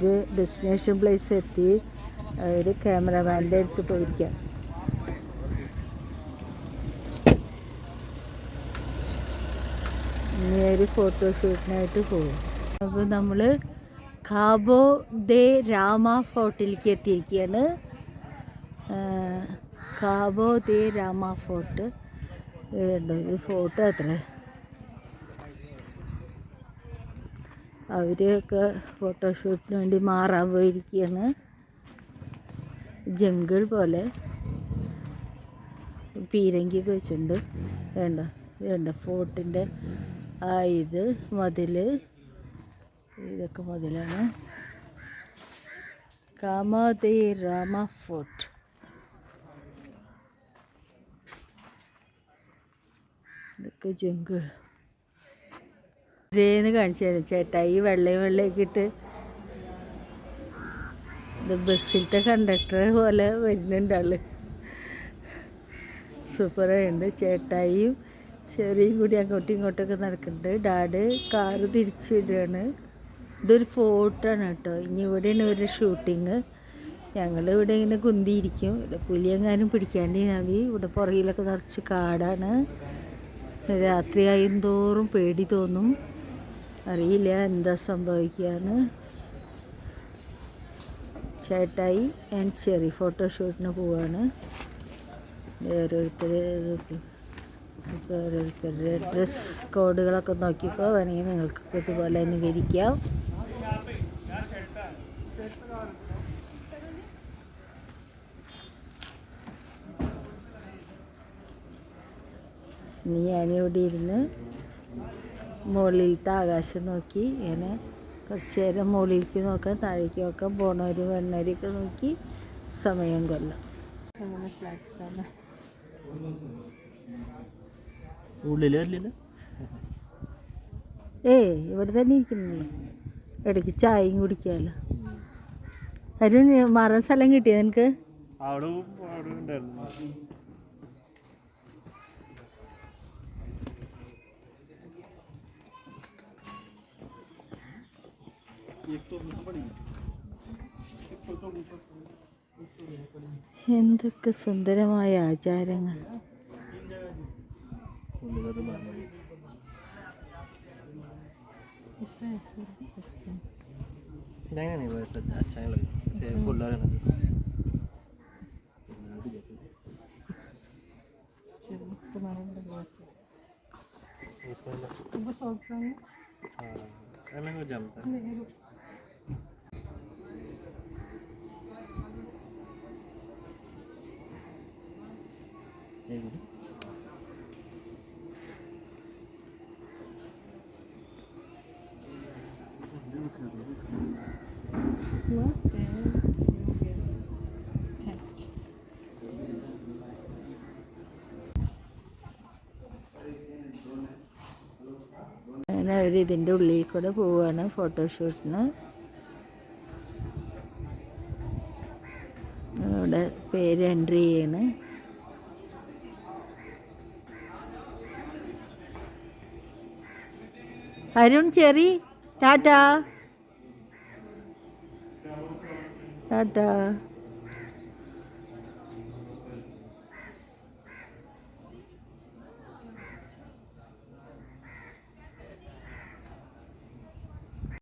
അവർ destination place എത്തി അവർ ക്യാമറമാന്റെ അടുത്ത് പോയിരിക്കാം. ഇനി ഒരു ഫോട്ടോഷൂട്ടിനായിട്ട് പോകും അപ്പോൾ നമ്മൾ കാബോ ദേ രാമ ഫോർട്ടിലേക്ക് എത്തിയിരിക്കുകയാണ് കാബോ ദേ രാമ ഫോർട്ട്. ഒരു ഫോട്ടോ അത്ര. അവരൊക്കെ ഫോട്ടോഷൂട്ടിന് വേണ്ടി മാറാൻ പോയിരിക്കുകയാണ്. ജംഗിൾ പോലെ പീരങ്കിയൊക്കെ വെച്ചിട്ടുണ്ട്. വേണ്ട വേണ്ട. ഫോർട്ടിന്റെ ആ ഇത് മതിൽ ഇതൊക്കെ മതിലാണ്. കാമാതേ രാമ ഫോർട്ട് ഇതൊക്കെ ജംഗിൾ. ഇതേന്ന് കാണിച്ചു തരും ചേട്ടാ ഈ വെള്ളയും വെള്ളയൊക്കെ ഇട്ട് ഇത് ബസ്സിലത്തെ കണ്ടക്ടർ പോലെ വരുന്നുണ്ട് ആൾ. സൂപ്പറായുണ്ട് ചേട്ടായിയും ചെറിയും കൂടി അങ്ങോട്ടും ഇങ്ങോട്ടൊക്കെ നടക്കുന്നുണ്ട്. ഡാഡ് കാറ് തിരിച്ചു വിടുകയാണ് ഇതൊരു ഫോർട്ടാണ് കേട്ടോ. ഇനി ഇവിടെയാണ് ഒരു ഷൂട്ടിങ് ഞങ്ങൾ ഇവിടെ ഇങ്ങനെ കുന്തിയിരിക്കും. പുലിയെങ്ങാനും പിടിക്കാണ്ട് മതി ഇവിടെ പുറകിലൊക്കെ നിറച്ച് കാടാണ്. രാത്രിയായും തോറും പേടി തോന്നും. അറിയില്ല എന്താ സംഭവിക്കുകയാണ്. ചേട്ടായി ആൻഡ് ചെറി ഫോട്ടോഷൂട്ടിന് പോവാണ്. ഓരോരുത്തർ ഓരോരുത്തരുടെ ഡ്രസ് കോഡുകളൊക്കെ നോക്കിയപ്പോൾ വേണമെങ്കിൽ നിങ്ങൾക്ക് ഇതുപോലെ അനുകരിക്കാം. ഇനി ഞാനിവിടെ ഇരുന്ന് മുകളിലത്തെ ആകാശം നോക്കി ഇങ്ങനെ കുറച്ച് നേരം മുകളിലേക്ക് നോക്കാം താഴേക്ക് നോക്കാം പോണവർ വന്നവരെയൊക്കെ നോക്കി സമയം കൊല്ലാം. ഏ ഇവിടെ തന്നെ ഇരിക്കുന്നില്ല ഇടയ്ക്ക് ചായയും കുടിക്കാമല്ലോ അരുൺ മാറാൻ സ്ഥലം കിട്ടിയോ നിനക്ക്? അവിടെ അവിടെ ഉണ്ടായിരുന്നു. എന്തൊക്കെ സുന്ദരമായ ആചാരങ്ങൾ. ತುಂಬ ಸಾಂಗ್ಸ್ ನಾನು ಆಮೇಲೆ ಜಂಪ್ അങ്ങനെ ഉള്ളിൽ കൂടെ പോവുകയാണ് ഫോട്ടോഷൂട്ടിന് ഇവിടെ പേര് എൻട്രി ചെയ്യണ്. Arun Cherry tata. ടാറ്റാ.